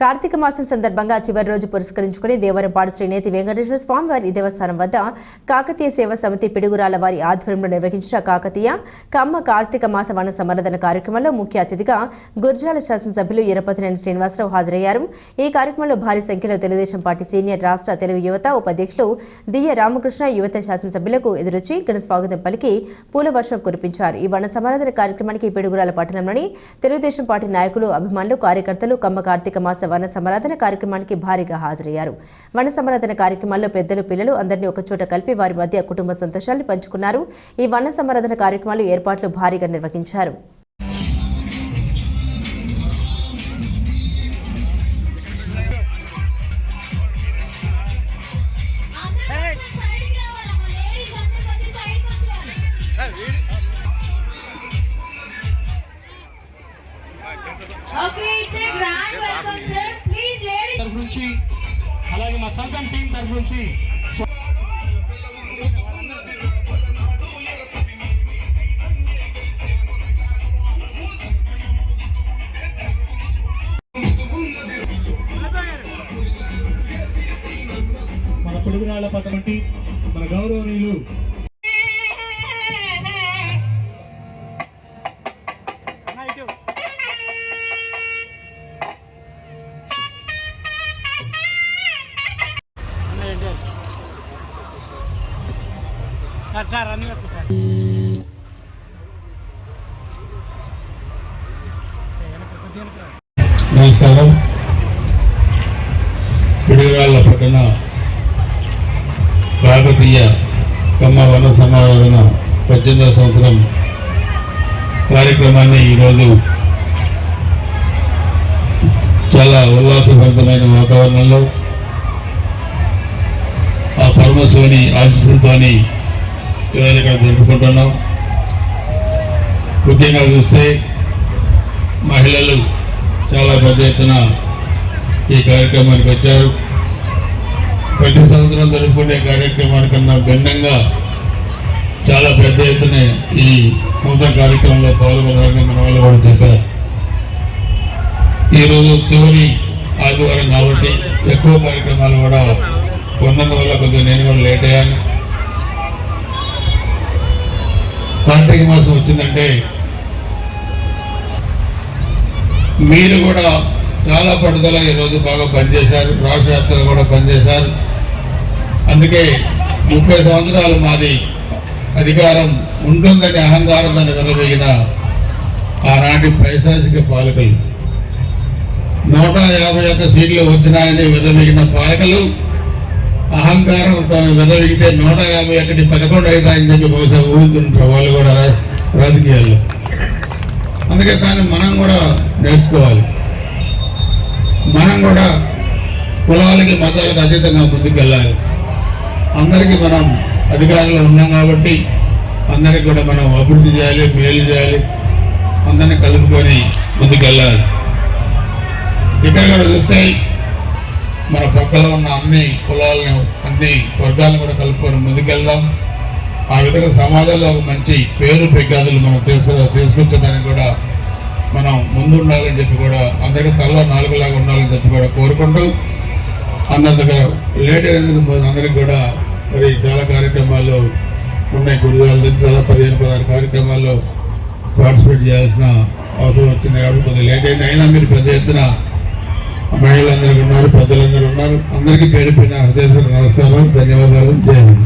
కార్తీక మాసం సందర్భంగా చివరి రోజు పురస్కరించుకుని దేవరంపాడు శ్రీనేతి వెంకటేశ్వర స్వామి వారి దేవస్థానం వద్ద కాకతీయ సేవా సమితి పిడుగురాల వారి ఆధ్వర్యంలో నిర్వహించిన కాకతీయ కమ్మ కార్తీక మాస వన సమరదన కార్యక్రమంలో ముఖ్య అతిథిగా గుర్జాల శాసనసభ్యులు ఇరపతినేని శ్రీనివాసరావు హాజరయ్యారు. ఈ కార్యక్రమంలో భారీ సంఖ్యలో తెలుగుదేశం పార్టీ సీనియర్ రాష్ట్ర తెలుగు యువత ఉపాధ్యక్షులు దియ్య రామకృష్ణ యువత శాసనసభ్యులకు ఎదురొచ్చి ఘన స్వాగతం పలికి పూల వర్షం కురిపించారు. ఈ వన సమరదన కార్యక్రమానికి పిడుగురాల పట్టణంలోని తెలుగుదేశం పార్టీ నాయకులు అభిమానులు కార్యకర్తలు కమ్మ కార్తీక మాస వన సమరాధన కార్యక్రమానికి భారీగా హాజరయ్యారు. వన సమరాధన కార్యక్రమాల్లో పెద్దలు పిల్లలు అందరినీ ఒకచోట కలిపి వారి మధ్య కుటుంబ సంతోషాన్ని పంచుకున్నారు. ఈ వన సమరాధన కార్యక్రమాలు ఏర్పాట్లు భారీగా నిర్వహించారు. సల్తాన్ టీం తరఫు నుంచి మన పొడుగునాళ్ళ పక్కన మన గౌరవనీయులు సార్ సార్ సార్. నమస్కారం. పిడిగిరాళ్ళ పట్టణ కాకతీయ కమ్మ వన సమారాధన పద్దెనిమిదవ సంవత్సరం కార్యక్రమాన్ని ఈరోజు చాలా ఉల్లాసభరితమైన వాతావరణంలో ఆ పరమశివుని ఆశీస్సులతోని ఈరోజు ఇక్కడ జరుపుకుంటున్నాం. ముఖ్యంగా చూస్తే మహిళలు చాలా పెద్ద ఎత్తున ఈ కార్యక్రమానికి వచ్చారు. ప్రతి సంవత్సరం జరుపుకునే కార్యక్రమానికన్నా భిన్నంగా చాలా పెద్ద ఎత్తున ఈ సంవత్సరం కార్యక్రమంలో పాల్గొన్నారని మన వాళ్ళు కూడా చెప్పారు. ఈరోజు చివరి ఆదివారం కాబట్టి ఎక్కువ కార్యక్రమాలు కూడా ఉన్నందువల్ల కొద్దిగా నేను కూడా లేట్ అయ్యాను. కార్తీక మాసం వచ్చిందంటే మీరు కూడా చాలా పట్టుదల ఈరోజు బాగా పనిచేశారు రాష్ట్ర వ్యాప్తంగా కూడా పనిచేశారు. అందుకే ముప్పై సంవత్సరాలు మాది అధికారం ఉంటుందని అహంకారం అని విరవేగిన ఆనాటి పైశాసిక పాలకులు. నూట యాభై ఒక్క సీట్లు వచ్చినాయని వెలవేగిన పాలకులు అహంకారంతో నూట యాభై ఒకటి పదకొండు అవుతాయని చెప్పి బహుశా ఊహించుంటారు వాళ్ళు కూడా రా- రాజకీయాల్లో. అందుకే దాన్ని మనం కూడా నేర్చుకోవాలి. మనం కూడా కులాలకి మతాలకు అతీతంగా ముందుకెళ్ళాలి. అందరికీ మనం అధికారంలో ఉన్నాం కాబట్టి అందరికి కూడా మనం అభివృద్ధి చేయాలి మేలు చేయాలి. అందరిని కలుపుకొని ముందుకెళ్ళాలి. ఇక్కడ కూడా చూస్తే మన పక్కలో ఉన్న అన్ని కులాలను అన్ని వర్గాలను కూడా కలుపుకొని ముందుకెళ్దాం. ఆ విధంగా సమాజంలో ఒక మంచి పేరు పెగ్గాదులు మనం తీసుకు తీసుకొచ్చేదానికి కూడా మనం ముందుండాలని చెప్పి కూడా అందరికీ తలలో నాలుగులాగా ఉండాలని చెప్పి కూడా కోరుకుంటూ అందరి దగ్గర లేట్ అయినందుకు అందరికి కూడా మరి చాలా కార్యక్రమాలు ఉన్నాయి. గురుగాల దగ్గర పదిహేను పదహారు కార్యక్రమాల్లో పార్టిసిపేట్ చేయాల్సిన అవసరం వచ్చింది కాబట్టి కొద్దిగా లేట్ అయింది. అయినా మీరు పెద్ద ఎత్తున మహిళలందరూ ఉన్నారు పెద్దలందరూ ఉన్నారు. అందరికీ పేరు పైన హృదయపూర్వక నమస్కారం ధన్యవాదాలు. Jai Hind.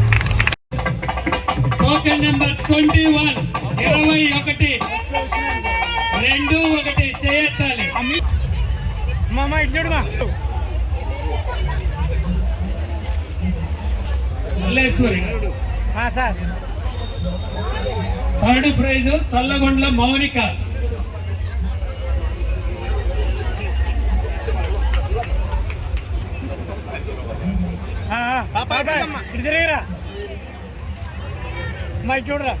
Token number twenty one ఇరవై ఒకటి రెండు ఒకటి చేయెత్తాలి థర్డ్ ప్రైజ్ చల్లగొండ్ల మౌనిక. ఇటు తిరిగిరా. మా ఇటు చూడరా.